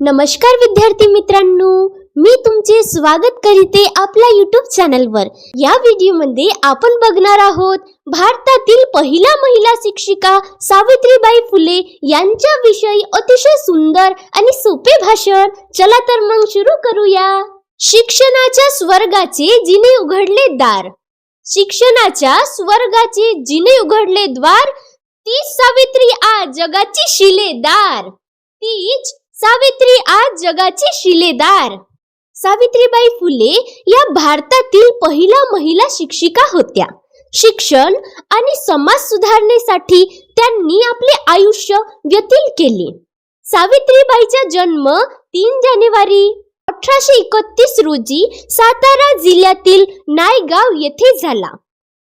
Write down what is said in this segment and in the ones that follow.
नमस्कार विद्यार्थी मित्रांनो मी तुमचे स्वागत करीते आपल्या यूट्यूब चॅनलवर या व्हिडिओमध्ये आपण बघणार आहोत भारतातील पहिला महिला शिक्षिका सावित्रीबाई फुले यांच्या विषयी अतिशय सुंदर आणि सोपे भाषण. चला तर मग सुरू करूया. शिक्षणाच्या स्वर्गाचे जिने उघडले दार. शिक्षणाच्या स्वर्गाचे जिने उघडले द्वार. ती सावित्री आज जगाची शिलेदार. तीच सावित्री आज जगाची शिलेदार. सावित्रीबाई फुले या भारतातील पहिल्या महिला शिक्षिका होत्या. शिक्षण आणि समाज सुधारणेसाठी त्यांनी आपले आयुष्य व्यतीत केले. सावित्रीबाईचा जन्म तीन जानेवारी अठराशे एकतीस रोजी सातारा जिल्ह्यातील नायगाव येथे झाला.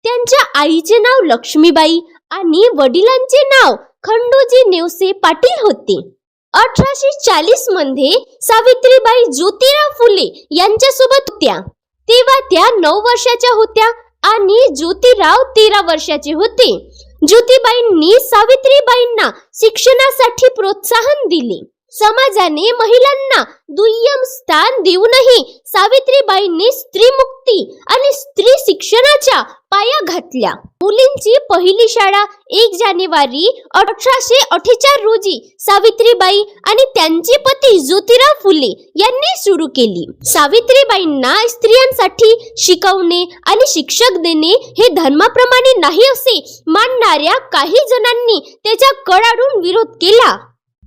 त्यांच्या आईचे नाव लक्ष्मीबाई आणि वडिलांचे नाव खंडोजी नेवसे पाटील होते. अठराशे चाळीसमध्ये सावित्रीबाई ज्योतिराव फुले यांच्यासोबत होत्या. तेव्हा त्या नऊ वर्षाच्या होत्या आणि ज्योतिराव तेरा वर्षाचे होते. ज्योतिबाईंनी सावित्रीबाईंना शिक्षणासाठी प्रोत्साहन दिले. समाजाने महिलांना दुय्यम स्थान देऊनही सावित्रीबाईंनी स्त्री मुक्ती आणि स्त्री शिक्षणाच्या पाया घातल्या. मुलींची पहिली शाळा एक जानेवारी अठराशे अठ्ठेचाळ रोजी सावित्रीबाई आणि त्यांचे पती ज्योतिराव फुले यांनी सुरू केली. सावित्रीबाईंना स्त्रियांसाठी शिकवणे आणि शिक्षक देणे हे धर्माप्रमाणे नाही असे मानणाऱ्या काही जणांनी त्याचा कडाडून विरोध केला.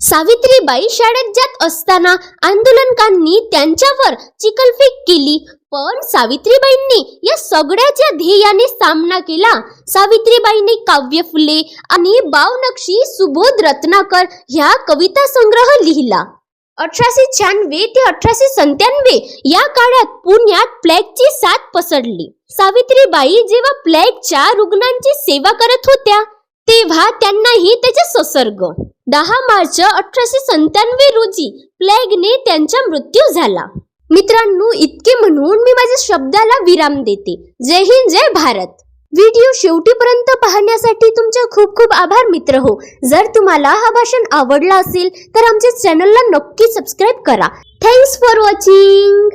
सावित्रीबाई शाळेत जात असताना आंदोलनकांनी त्यांच्यावर चिकलफेक केली. पण सावित्रीबाईंनी या सगळ्याच्या ध्येयाने सामना केला. सावित्रीबाईंनी काव्य फुले आणि बावनक्षी सुबोध रत्नाकर ह्या कविता संग्रह लिहिला. अठराशे शहाण्णवे ते अठराशे सत्त्याण्णवे या काळात पुण्यात प्लॅगची साथ पसरली. सावित्रीबाई जेव्हा प्लॅगच्या रुग्णांची सेवा करत होत्या तेव्हा त्यांनाही त्याचा संसर्ग दहा मार्च अठराशे सत्त्याण्णव रोजी प्लॅगने त्यांचा मृत्यू झाला. मित्रांनो इतके म्हणून मी माझ्या शब्दाला विराम देते. जय हिंद जय भारत. व्हिडिओ शेवटीपर्यंत पाहण्यासाठी तुमचे खूप खूप आभार मित्र हो. जर तुम्हाला हा भाषण आवडला असेल तर आमच्या चॅनलला नक्की सबस्क्राईब करा. Thanks for watching